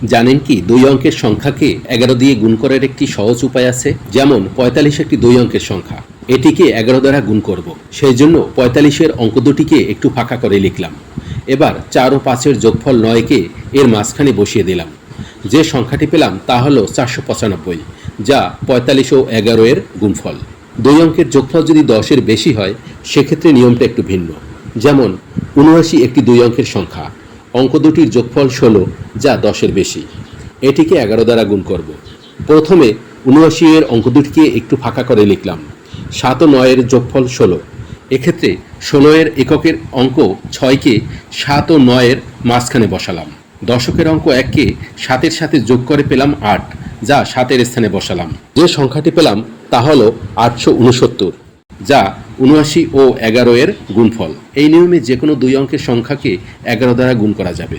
জানেন কি, দুই অঙ্কের সংখ্যাকে এগারো দিয়ে গুণ করার একটি সহজ উপায় আছে, যেমন পঁয়তাল্লিশ একটি দুই অঙ্কের সংখ্যা। এটিকে এগারো দ্বারা গুণ করব। সেই জন্য পঁয়তাল্লিশের অঙ্ক দুটিকে একটু ফাঁকা করে লিখলাম। এবার চার ও পাঁচের যোগফল নয়কে এর মাঝখানে বসিয়ে দিলাম। যে সংখ্যাটি পেলাম তা হলো চারশো পঁচানব্বই, যা পঁয়তাল্লিশ ও এগারো এর গুণফল। দুই অঙ্কের যোগফল যদি দশের বেশি হয়, সেক্ষেত্রে নিয়মটা একটু ভিন্ন। যেমন, উনআশি একটি দুই অঙ্কের সংখ্যা অঙ্ক দুটির যোগফল ষোলো, যা দশের বেশি। এটিকে এগারো দ্বারা গুণ করব। প্রথমে উনআশি এর অঙ্ক দুটিকে একটু ফাঁকা করে লিখলাম। সাত ও নয়ের যোগফল ষোলো। এক্ষেত্রে ষোলো এর এককের অঙ্ক ছয়কে সাত ও নয়ের মাঝখানে বসালাম। দশকের অঙ্ক এককে সাতের সাথে যোগ করে পেলাম আট, যা সাতের স্থানে বসালাম। যে সংখ্যাটি পেলাম তা হলো আটশো উনসত্তর, যা উনআশি ও এগারো এর গুণফল। এই নিয়মে যে কোনো দুই অঙ্কের সংখ্যাকে এগারো দ্বারা গুণ করা যাবে।